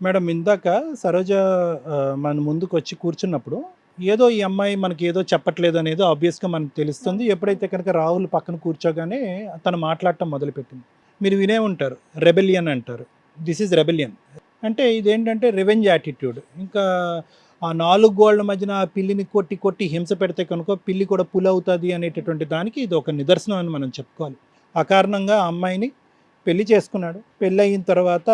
Madam ఇందాక సరోజ మన ముందుకు వచ్చి కూర్చున్నప్పుడు ఏదో ఈ అమ్మాయి మనకి ఏదో చెప్పట్లేదు అనేది ఆబ్వియస్గా మనకు తెలుస్తుంది. ఎప్పుడైతే కనుక రాహుల్ పక్కన కూర్చోగానే తను మాట్లాడటం మొదలుపెట్టింది. మీరు వినే ఉంటారు. రెబెలియన్ అంటారు. దిస్ ఈజ్ రెబెలియన్ అంటే ఇదేంటంటే రివెంజ్ యాటిట్యూడ్ ఇంకా ఆ నాలుగు గోళ్ళ మధ్యన ఆ పిల్లిని కొట్టి కొట్టి హింస పెడితే కనుక పిల్లి కూడా పుల్ అవుతుంది అనేటటువంటి దానికి ఇది ఒక నిదర్శనం అని మనం చెప్పుకోవాలి. ఆ కారణంగా ఆ అమ్మాయిని పెళ్ళి చేసుకున్నాడు. పెళ్ళి అయిన తర్వాత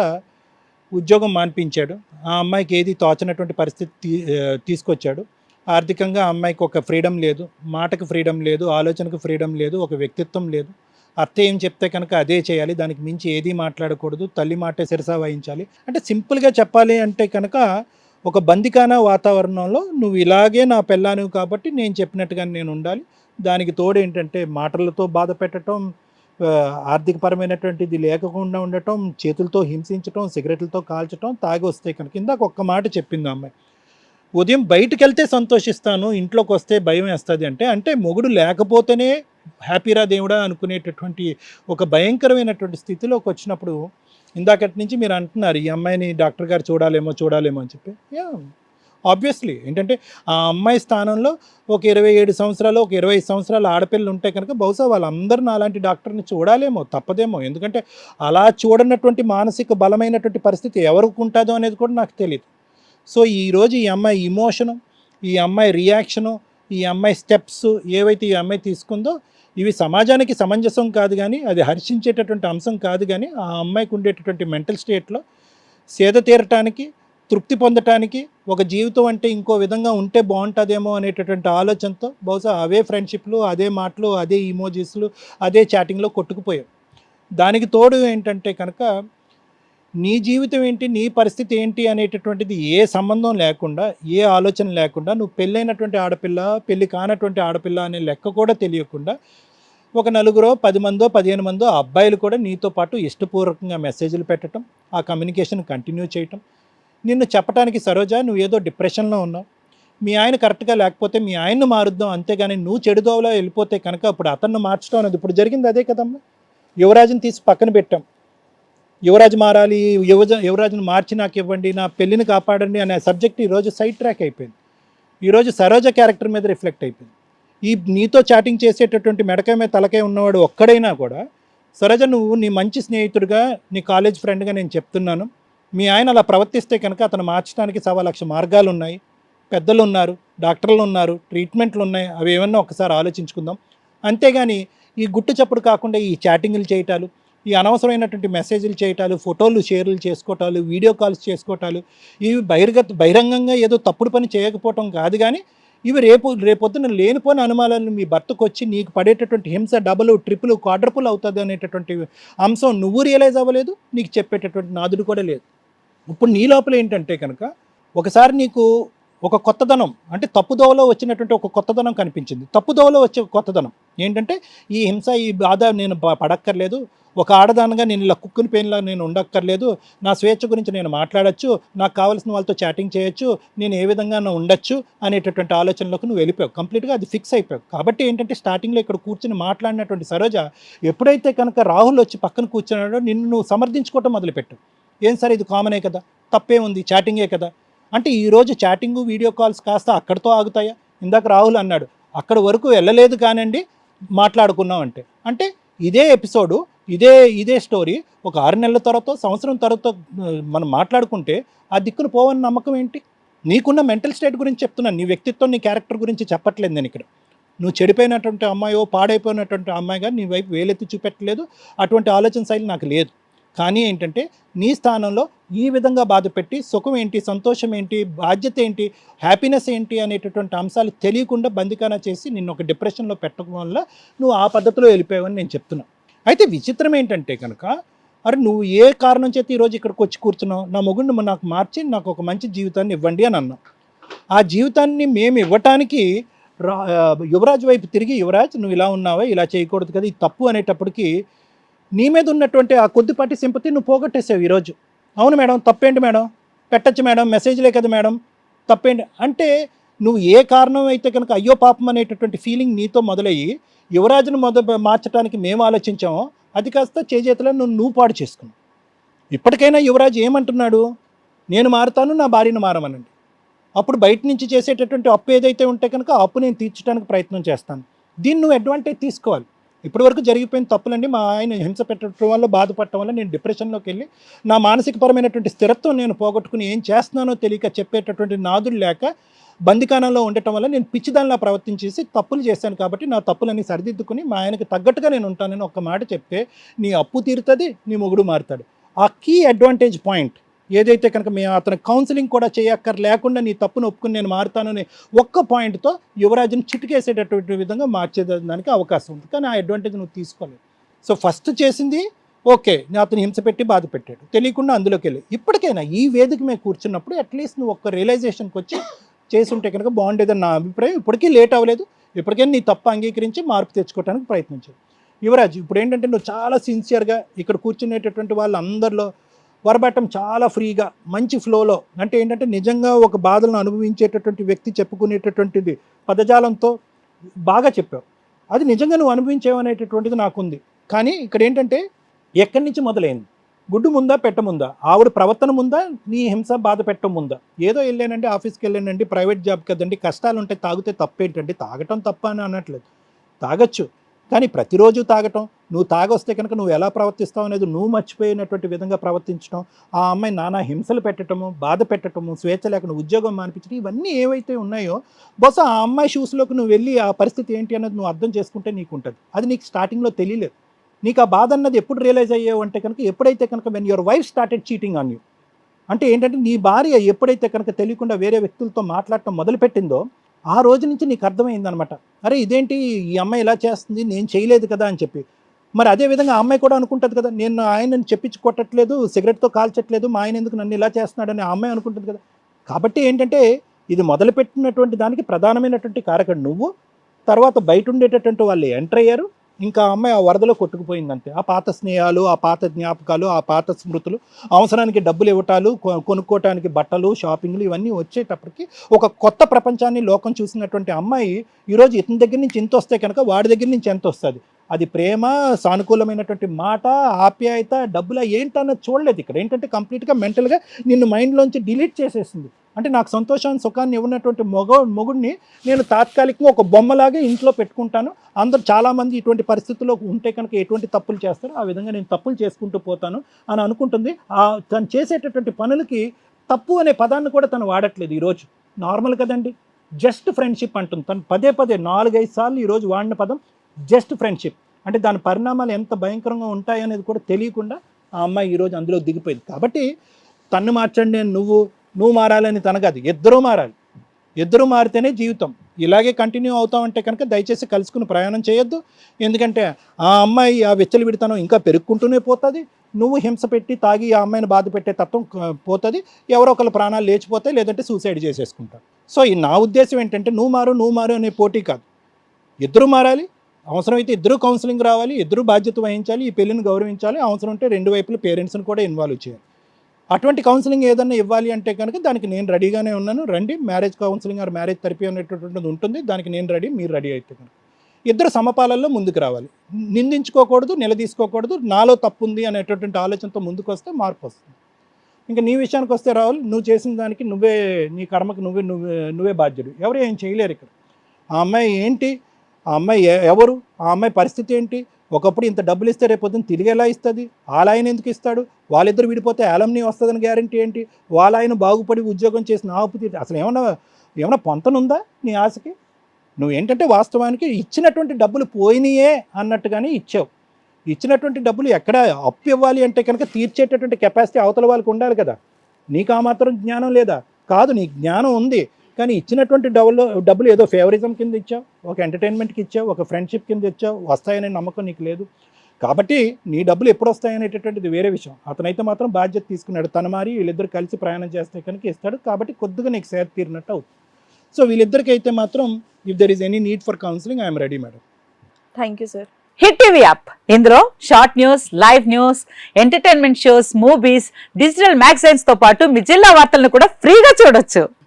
ఉద్యోగం మాన్పించాడు. ఆ అమ్మాయికి ఏది తోచనటువంటి పరిస్థితి తీసుకొచ్చాడు. ఆర్థికంగా ఆ అమ్మాయికి ఒక ఫ్రీడమ్ లేదు. మాటకు ఫ్రీడమ్ లేదు. ఆలోచనకు ఫ్రీడమ్ లేదు. ఒక వ్యక్తిత్వం లేదు. అత్త ఏం చెప్తే కనుక అదే చేయాలి. దానికి మించి ఏది మాట్లాడకూడదు. తల్లి మాటే సిరసా వహించాలి. అంటే సింపుల్గా చెప్పాలి అంటే కనుక ఒక బందికాన వాతావరణంలో నువ్వు ఇలాగే నా పెళ్ళాను కాబట్టి నేను చెప్పినట్టుగా నేను ఉండాలి. దానికి తోడు ఏంటంటే మాటలతో బాధ పెట్టడం ఆర్థికపరమైనటువంటిది లేకుండా ఉండటం చేతులతో హింసించటం సిగరెట్లతో కాల్చటం తాగి వస్తే కనుక ఇందాక ఒక్క మాట చెప్పింది ఆ అమ్మాయి. ఉదయం బయటకు వెళ్తే సంతోషిస్తాను ఇంట్లోకి వస్తే భయం వేస్తుంది అంటే అంటే మొగుడు లేకపోతేనే హ్యాపీరా దేవుడా అనుకునేటటువంటి ఒక భయంకరమైనటువంటి స్థితిలోకి వచ్చినప్పుడు ఇందాకటి నుంచి మీరు అంటున్నారు ఈ అమ్మాయిని డాక్టర్ గారు చూడాలేమో చూడాలేమో అని చెప్పి. యా. ఆబ్వియస్లీ ఏంటంటే ఆ అమ్మాయి స్థానంలో ఒక ఇరవై ఏడు సంవత్సరాలు ఒక ఇరవై సంవత్సరాలు ఆడపిల్లలు ఉంటే కనుక బహుశా వాళ్ళందరూ అలాంటి డాక్టర్ని చూడాలేమో తప్పదేమో. ఎందుకంటే అలా చూడనటువంటి మానసిక బలమైనటువంటి పరిస్థితి ఎవరికి ఉంటుందో అనేది కూడా నాకు తెలియదు సో ఈరోజు ఈ అమ్మాయి ఇమోషను ఈ అమ్మాయి రియాక్షను ఈ అమ్మాయి స్టెప్స్ ఏవైతే ఈ అమ్మాయి తీసుకుందో ఇవి సమాజానికి సమంజసం కాదు కానీ అది హర్షించేటటువంటి అంశం కాదు కానీ ఆ అమ్మాయికి ఉండేటటువంటి మెంటల్ స్టేట్లో సేద తీరటానికి తృప్తి పొందటానికి ఒక జీవితం అంటే ఇంకో విధంగా ఉంటే బాగుంటుందేమో అనేటటువంటి ఆలోచనతో బహుశా అవే ఫ్రెండ్షిప్లు అదే మాటలు అదే ఇమోజీస్లు అదే చాటింగ్లో కొట్టుకుపోయావు. దానికి తోడు ఏంటంటే కనుక నీ జీవితం ఏంటి నీ పరిస్థితి ఏంటి అనేటటువంటిది ఏ సంబంధం లేకుండా ఏ ఆలోచన లేకుండా నువ్వు పెళ్ళైనటువంటి ఆడపిల్ల పెళ్ళి కానటువంటి ఆడపిల్ల అనే లెక్క కూడా తెలియకుండా ఒక నలుగురో పది మందో పదిహేను మందో అబ్బాయిలు కూడా నీతో పాటు ఇష్టపూర్వకంగా మెసేజ్లు పెట్టడం ఆ కమ్యూనికేషన్ కంటిన్యూ చేయటం నిన్ను చెప్పడానికి సరోజ నువ్వు ఏదో డిప్రెషన్లో ఉన్నావు. మీ ఆయన కరెక్ట్గా లేకపోతే మీ ఆయన్ను మారుద్దాం అంతేగాని నువ్వు చెడుదోవలో వెళ్ళిపోతే కనుక ఇప్పుడు అతన్ని మార్చడం అనేది ఇప్పుడు జరిగింది అదే కదమ్మా. యువరాజుని తీసి పక్కన పెట్టాం. యువరాజు మారాలి యువజ యువరాజును మార్చి నాకు ఇవ్వండి నా పెళ్ళిని కాపాడండి అనే సబ్జెక్ట్ ఈరోజు సైడ్ ట్రాక్ అయిపోయింది. ఈరోజు సరోజ క్యారెక్టర్ మీద రిఫ్లెక్ట్ అయిపోయింది. ఈ నీతో చాటింగ్ చేసేటటువంటి మెడకాయ మీద తలకాయ ఉన్నవాడు ఒక్కడైనా కూడా సరోజ నువ్వు నీ మంచి స్నేహితుడిగా నీ కాలేజ్ ఫ్రెండ్గా నేను చెప్తున్నాను. మీ ఆయన అలా ప్రవర్తిస్తే కనుక అతను మార్చడానికి సవా లక్ష మార్గాలు ఉన్నాయి పెద్దలు ఉన్నారు డాక్టర్లు ఉన్నారు ట్రీట్మెంట్లు ఉన్నాయి అవి ఏమన్నా ఒకసారి ఆలోచించుకుందాం. అంతేగాని ఈ గుట్టు చప్పుడు కాకుండా ఈ చాటింగ్లు చేయటాలు ఈ అనవసరమైనటువంటి మెసేజ్లు చేయటాలు ఫోటోలు షేర్లు చేసుకోవటాలు వీడియో కాల్స్ చేసుకోవటాలు ఇవి బహిర్గత బహిరంగంగా ఏదో తప్పుడు పని చేయకపోవటం కాదు కానీ ఇవి రేపు రేపొద్దున లేనిపోని అనుమానాలను మీ భర్తకు వచ్చి నీకు పడేటటువంటి హింస డబుల్ ట్రిపుల్ క్వాడ్రపుల్ అవుతుంది అనేటటువంటి అంశం నువ్వు రియలైజ్ అవ్వలేదు నీకు చెప్పేటటువంటి నాదుడు కూడా లేదు. ఇప్పుడు నీ లోపల ఏంటంటే కనుక ఒకసారి నీకు ఒక కొత్తదనం అంటే తప్పుదోవలో వచ్చినటువంటి ఒక కొత్తదనం కనిపించింది. తప్పుదోవలో వచ్చే కొత్తదనం ఏంటంటే ఈ హింస ఈ బాధ నేను పడక్కర్లేదు. ఒక ఆడదానగా నేను ఇలా కుక్కుని పెయిన్లా నేను ఉండక్కర్లేదు. నా స్వేచ్ఛ గురించి నేను మాట్లాడచ్చు. నాకు కావాల్సిన వాళ్ళతో చాటింగ్ చేయొచ్చు. నేను ఏ విధంగా ఉండొచ్చు అనేటటువంటి ఆలోచనలకు నువ్వు వెళ్ళిపోయావు. కంప్లీట్గా అది ఫిక్స్ అయిపోయావు. కాబట్టి ఏంటంటే స్టార్టింగ్లో ఇక్కడ కూర్చుని మాట్లాడినటువంటి సరోజ ఎప్పుడైతే కనుక రాహుల్ వచ్చి పక్కన కూర్చున్నాడో నిన్ను నువ్వు సమర్థించుకోవటం మొదలుపెట్టు ఏం సార్ ఇది కామనే కదా? తప్పే ఉంది చాటింగే కదా? అంటే ఈరోజు చాటింగు వీడియో కాల్స్ కాస్త అక్కడితో ఆగుతాయా? ఇందాక రాహుల్ అన్నాడు అక్కడ వరకు వెళ్ళలేదు కానండి మాట్లాడుకున్నాం అంటే. అంటే ఇదే ఎపిసోడు ఇదే ఇదే స్టోరీ ఒక ఆరు నెలల తర్వాత సంవత్సరం తర్వాత మనం మాట్లాడుకుంటే ఆ దిక్కును పోవని నమ్మకం ఏంటి? నీకున్న మెంటల్ స్టేట్ గురించి చెప్తున్నాను నీ వ్యక్తిత్వం నీ క్యారెక్టర్ గురించి చెప్పట్లేదు నేను ఇక్కడ. నువ్వు చెడిపోయినటువంటి అమ్మాయో పాడైపోయినటువంటి అమ్మాయిగా నీ వైపు వేలెత్తి చూపెట్టలేదు అటువంటి ఆలోచన శైలి నాకు లేదు. కానీ ఏంటంటే నీ స్థానంలో ఈ విధంగా బాధ పెట్టి సుఖం ఏంటి సంతోషం ఏంటి బాధ్యత ఏంటి హ్యాపీనెస్ ఏంటి అనేటటువంటి అంశాలు తెలియకుండా బందికానా చేసి నిన్ను ఒక డిప్రెషన్లో పెట్టడం వల్ల నువ్వు ఆ పద్ధతిలో వెళ్ళిపోయావని నేను చెప్తున్నా. అయితే విచిత్రం ఏంటంటే కనుక అరే నువ్వు ఏ కారణం చేతి ఈరోజు ఇక్కడికి వచ్చి కూర్చున్నావు? నా మొగుడిని నాకు మార్చి నాకు ఒక మంచి జీవితాన్ని ఇవ్వండి అని అన్నావు ఆ జీవితాన్ని మేము ఇవ్వటానికి రా యువరాజ్ వైపు తిరిగి యువరాజ్ నువ్వు ఇలా ఉన్నావా? ఇలా చేయకూడదు కదా ఇది తప్పు అనేటప్పటికి నీ మీద ఉన్నటువంటి ఆ కొద్దిపాటి సింపతి నువ్వు పోగొట్టేసావు ఈరోజు. అవును మేడం తప్పేంటి మేడం? పెట్టచ్చు మేడం మెసేజ్లే కదా మేడం. తప్పేంటి? అంటే నువ్వు ఏ కారణం అయితే కనుక అయ్యో పాపం అనేటటువంటి ఫీలింగ్ నీతో మొదలయ్యి యువరాజును మొద మార్చడానికి మేము ఆలోచించామో అది కాస్త చేజేతలో నువ్వు నువ్వు పాడు చేసుకున్నావు. ఇప్పటికైనా యువరాజు ఏమంటున్నాడు? నేను మారుతాను నా భార్యను మారమనండి. అప్పుడు బయట నుంచి చేసేటటువంటి అప్పు ఏదైతే ఉంటే కనుక అప్పు నేను తీర్చడానికి ప్రయత్నం చేస్తాను. దీన్ని నువ్వు అడ్వాంటేజ్ తీసుకోవాలి. ఇప్పటివరకు జరిగిపోయిన తప్పులండి మా ఆయన హింస పెట్టడం వల్ల బాధపడటం వల్ల నేను డిప్రెషన్లోకి వెళ్ళి నా మానసికపరమైనటువంటి స్థిరత్వం నేను పోగొట్టుకుని ఏం చేస్తున్నానో తెలియక చెప్పేటటువంటి నాదులు లేక బందికానంలో ఉండటం వల్ల నేను పిచ్చిదానిలా ప్రవర్తించేసి తప్పులు చేశాను కాబట్టి నా తప్పులన్నీ సరిదిద్దుకుని మా ఆయనకి తగ్గట్టుగా నేను ఉంటానని ఒక మాట చెప్తే నీ అప్పు తీరుతుంది నీ మొగుడు మారుతాడు. ఆ కీ అడ్వాంటేజ్ పాయింట్ ఏదైతే కనుక మేము అతను కౌన్సిలింగ్ కూడా చేయక్కర్ లేకుండా నీ తప్పును ఒప్పుకుని నేను మారుతానని ఒక్క పాయింట్తో యువరాజుని చిటికేసేటటువంటి విధంగా మార్చేదానికి అవకాశం ఉంది. కానీ ఆ అడ్వాంటేజ్ నువ్వు తీసుకోలేదు. సో ఫస్ట్ చేసింది ఓకే నేను అతను హింస పెట్టి బాధ పెట్టాడు. తెలియకుండా అందులోకి వెళ్ళి. ఇప్పటికైనా ఈ వేదిక మీద కూర్చున్నప్పుడు అట్లీస్ట్ నువ్వు ఒక్క రియలైజేషన్కి వచ్చి చేసుంటే కనుక బాగుండేదని నా అభిప్రాయం ఇప్పటికీ లేట్ అవ్వలేదు. ఇప్పటికైనా నీ తప్పు అంగీకరించి మార్పు తెచ్చుకోవడానికి ప్రయత్నించాడు యువరాజ్ ఇప్పుడు ఏంటంటే నువ్వు చాలా సిన్సియర్గా ఇక్కడ కూర్చునేటటువంటి వాళ్ళందరిలో వరబట్టం చాలా ఫ్రీగా మంచి ఫ్లోలో అంటే ఏంటంటే నిజంగా ఒక బాధలను అనుభవించేటటువంటి వ్యక్తి చెప్పుకునేటటువంటిది పదజాలంతో బాగా చెప్పావు. అది నిజంగా నువ్వు అనుభవించేవనేటటువంటిది నాకుంది. కానీ ఇక్కడ ఏంటంటే ఎక్కడి నుంచి మొదలైంది? గుడ్డు ముందా పెట్ట ముందా? ఆవిడ ప్రవర్తన ముందా? నీ హింస బాధ పెట్టడం ముందా? ఏదో వెళ్ళానండి ఆఫీస్కి వెళ్ళానండి ప్రైవేట్ జాబ్ కదండి కష్టాలు ఉంటాయి తాగితే తప్పేంటండి? తాగటం తప్ప అని అనట్లేదు. తాగొచ్చు. కానీ ప్రతిరోజు తాగటం నువ్వు తాగొస్తే కనుక నువ్వు ఎలా ప్రవర్తిస్తావు అనేది నువ్వు మర్చిపోయినటువంటి విధంగా ప్రవర్తించడం ఆ అమ్మాయి నానా హింసలు పెట్టడము బాధ పెట్టడము స్వేచ్ఛ లేకుండా ఉద్యోగం మానిపించడం ఇవన్నీ ఏవైతే ఉన్నాయో బహుశా ఆ అమ్మాయి షూస్లోకి నువ్వు వెళ్ళి ఆ పరిస్థితి ఏంటి అనేది నువ్వు అర్థం చేసుకుంటే నీకు ఉంటుంది అది నీకు స్టార్టింగ్లో తెలియలేదు. నీకు ఆ బాధ అన్నది ఎప్పుడు రియలైజ్ అయ్యావు అంటే కనుక ఎప్పుడైతే కనుక when your wife started cheating on you అంటే ఏంటంటే నీ భార్య ఎప్పుడైతే కనుక తెలియకుండా వేరే వ్యక్తులతో మాట్లాడటం మొదలుపెట్టిందో ఆ రోజు నుంచి నీకు అర్థమైందనమాట అరే ఇదేంటి ఈ అమ్మాయి ఇలా చేస్తుంది నేను చేయలేదు కదా అని చెప్పి. మరి అదే విధంగా ఆ అమ్మాయి కూడా అనుకుంటుంది కదా నేను ఆయనను చెప్పించి కొట్టట్లేదు సిగరెట్తో కాల్చట్లేదు మా ఆయన ఎందుకు నన్ను ఇలా చేస్తున్నాడని ఆ అమ్మాయి అనుకుంటుంది కదా. కాబట్టి ఏంటంటే ఇది మొదలుపెట్టినటువంటి దానికి ప్రధానమైనటువంటి కారకం నువ్వు. తర్వాత బయట ఉండేటటువంటి వాళ్ళు ఎంటర్ అయ్యారు. ఇంకా అమ్మాయి ఆ వరదలో కొట్టుకుపోయిందంతే. ఆ పాత స్నేహాలు ఆ పాత జ్ఞాపకాలు ఆ పాత స్మృతులు అవసరానికి డబ్బులు ఇవ్వటాలు కొ- కొనుక్కోవటానికి బట్టలు షాపింగ్లు ఇవన్నీ వచ్చేటప్పటికి ఒక కొత్త ప్రపంచాన్ని లోకం చూసినటువంటి అమ్మాయి ఈరోజు ఇతని దగ్గర నుంచి ఇంత వస్తే కనుక వాడి దగ్గర నుంచి ఎంత వస్తుంది? అది ప్రేమ సానుకూలమైనటువంటి మాట ఆప్యాయత డబ్బుల ఏంటన్నది చూడలేదు ఇక్కడ. ఏంటంటే కంప్లీట్గా మెంటల్గా నిన్ను మైండ్లోంచి డిలీట్ చేసేసింది. అంటే నాకు సంతోషాన్ని సుఖాన్ని ఇవ్వనటువంటి మగ మొగుడిని నేను తాత్కాలికంగా ఒక బొమ్మలాగే ఇంట్లో పెట్టుకుంటాను. అందరు చాలామంది ఇటువంటి పరిస్థితుల్లో ఉంటే కనుక ఎటువంటి తప్పులు చేస్తారో ఆ విధంగా నేను తప్పులు చేసుకుంటూ పోతాను అని అనుకుంటుంది. ఆ తను చేసేటటువంటి పనులకి తప్పు అనే పదాన్ని కూడా తను వాడట్లేదు ఈరోజు. నార్మల్ కదండి. జస్ట్ ఫ్రెండ్షిప్ అంటుంది. తను పదే పదే నాలుగైదు సార్లు ఈరోజు వాడిన పదం జస్ట్ ఫ్రెండ్షిప్. అంటే దాని పరిణామాలు ఎంత భయంకరంగా ఉంటాయనేది కూడా తెలియకుండా ఆ అమ్మాయి ఈరోజు అందులో దిగిపోయింది. కాబట్టి తన్ను మార్చండి నేను నువ్వు నువ్వు మారాలని తన కాదు ఇద్దరూ మారాలి. ఇద్దరు మారితేనే జీవితం. ఇలాగే కంటిన్యూ అవుతామంటే కనుక దయచేసి కలుసుకుని ప్రయాణం చేయొద్దు. ఎందుకంటే ఆ అమ్మాయి ఆ వెచ్చలు విడతనం ఇంకా పెరుక్కుంటూనే పోతుంది. నువ్వు హింస పెట్టి తాగి ఆ అమ్మాయిని బాధ పెట్టే తత్వం పోతుంది. ఎవరో ఒకళ్ళ ప్రాణాలు లేచిపోతాయి లేదంటే సూసైడ్ చేసేసుకుంటారు. సో ఈ నా ఉద్దేశం ఏంటంటే నువ్వు మారు నువ్వు మారు అనే పోటీ కాదు. ఇద్దరు మారాలి. అవసరమైతే ఇద్దరు కౌన్సిలింగ్ రావాలి. ఇద్దరు బాధ్యత వహించాలి. ఈ పెళ్ళిని గౌరవించాలి. అవసరం ఉంటే రెండు వైపుల పేరెంట్స్ని కూడా ఇన్వాల్వ్ చేయాలి. అటువంటి కౌన్సిలింగ్ ఏదన్నా ఇవ్వాలి అంటే కనుక దానికి నేను రెడీగానే ఉన్నాను. రండి marriage counselling or marriage therapy అనేటటువంటిది ఉంటుంది. దానికి నేను రెడీ మీరు రెడీ అయితే కనుక. ఇద్దరు సమపాలల్లో ముందుకు రావాలి. నిందించుకోకూడదు నిలదీసుకోకూడదు నాలో తప్పు ఉంది అనేటటువంటి ఆలోచనతో ముందుకు వస్తే మార్పు వస్తుంది. ఇంకా నీ విషయానికి వస్తే రావాలి నువ్వు చేసిన దానికి నువ్వే నీ కర్మకి నువ్వే నువ్వే నువ్వే బాధ్యుడు. ఎవరు ఏం చేయలేరు ఇక్కడ. ఆ అమ్మాయి ఏంటి? ఆ అమ్మాయి ఎవరు? ఆ అమ్మాయి పరిస్థితి ఏంటి? ఒకప్పుడు ఇంత డబ్బులు ఇస్తే రేపు తిరిగి ఎలా ఇస్తుంది? వాళ్ళ ఆయన ఎందుకు ఇస్తాడు? వాళ్ళిద్దరు విడిపోతే అలమ్ని వస్తుందని గ్యారంటీ ఏంటి? వాళ్ళ ఆయన బాగుపడి ఉద్యోగం చేసిన ఆపు అసలు ఏమన్నా ఏమన్నా పొంతనుందా నీ ఆశకి? నువ్వు ఏంటంటే వాస్తవానికి ఇచ్చినటువంటి డబ్బులు పోయినాయే అన్నట్టుగానే ఇచ్చావు. ఇచ్చినటువంటి డబ్బులు ఎక్కడ అప్పు ఇవ్వాలి అంటే కనుక తీర్చేటటువంటి కెపాసిటీ అవతల వాళ్ళకి ఉండాలి కదా. నీకు ఆ మాత్రం జ్ఞానం లేదా? కాదు నీ జ్ఞానం ఉంది. కానీ ఇచ్చినటువంటి డబ్బులు డబ్బులు ఏదో ఫేవరిజం కింద ఇచ్చావు ఒక ఎంటర్టైన్మెంట్కి ఇచ్చావు ఒక ఫ్రెండ్షిప్ కింద ఇచ్చావు వస్తాయనే నమ్మకం నీకు లేదు. కాబట్టి నీ డబ్బులు ఎప్పుడు వస్తాయనేటటువంటిది వేరే విషయం. అతనైతే మాత్రం బాధ్యత తీసుకున్నాడు. తన మరి వీళ్ళిద్దరు కలిసి ప్రయాణం చేస్తే కనుక ఇస్తాడు. కాబట్టి కొద్దిగా నీకు సేద తీరినట్టు అవుతుంది. సో వీళ్ళిద్దరికి అయితే మాత్రం if there is any need for counselling I'm ready madam thank you sir Hit TV app ఇందులో short news live news entertainment shows movies digital మ్యాగజైన్స్తో పాటు మీ జిల్లా వార్తలను కూడా ఫ్రీగా చూడొచ్చు.